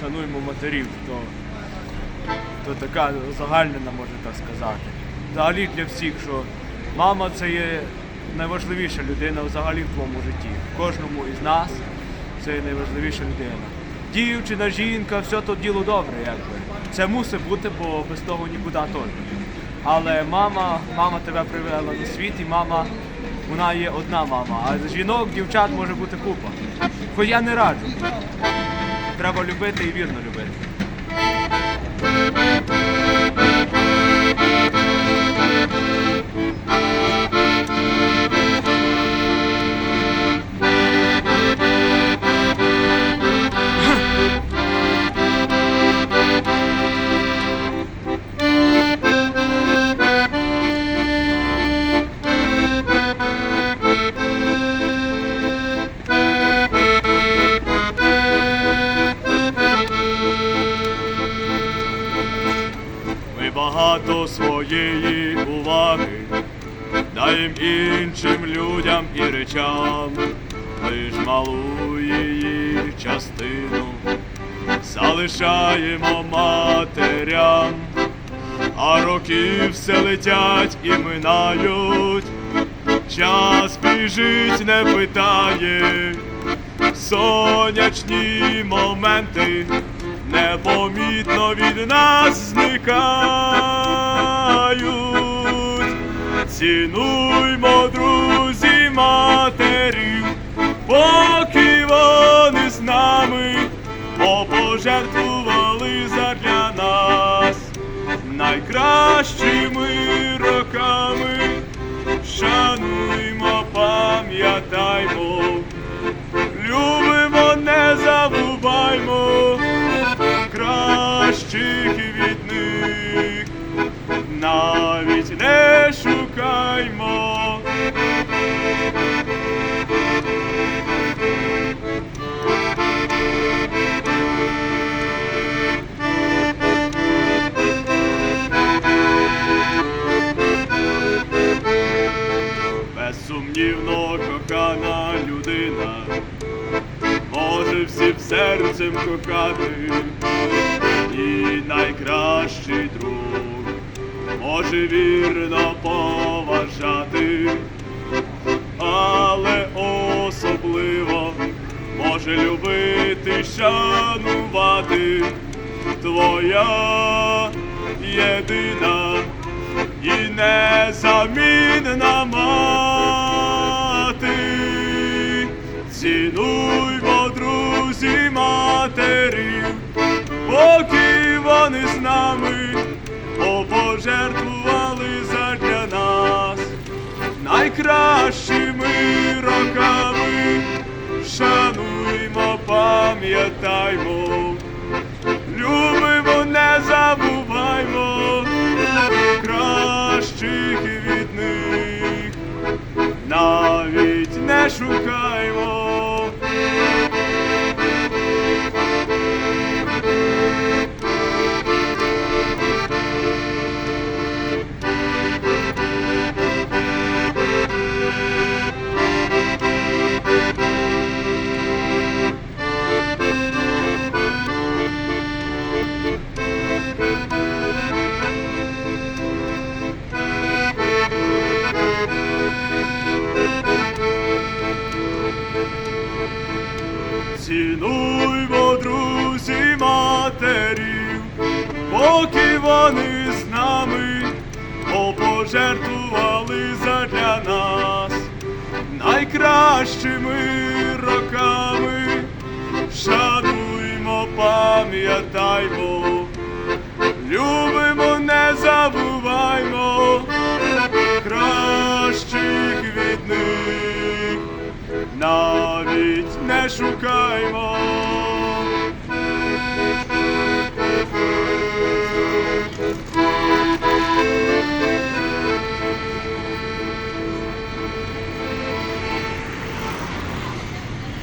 Шануємо матерів, то, то така загальнена, можна так сказати. Взагалі для всіх, що мама це є найважливіша людина взагалі в твоєму житті. В кожному із нас це є найважливіша людина. Дівчина, жінка, все то діло добре, якби. Це мусить бути, бо без того нікуди теж. Але мама, мама тебе привела на світ, і мама, вона є одна мама. А жінок, дівчат може бути купа. Хоч я не раджу. Треба любити і вірно любити. Багато своєї уваги. Даєм іншим людям і речам, лиш малу її частину залишаємо матерям, а роки все летять і минають, час біжить, не питає, сонячні моменти непомітно від нас зникають. Цінуймо, друзі, матерів, поки вони з нами, бо пожертвували задля нас найкращими роками. Шануймо, Безсумнівно кохана людина. Може всім серцем кохати, і найкращий друг. Може вірно поважати, але особливо може любити, шанувати. Твоя єдина і незамінна мати. Цінуймо, друзі, матерів, поки вони з нами пожертвували задля нас найкращими роками. Шануймо, пам'ятаймо, Цінуймо, друзі, матерів, поки вони з нами пожертвували задля нас найкращими роками. Шануймо, пам'ятаймо, любимо, шукаймо.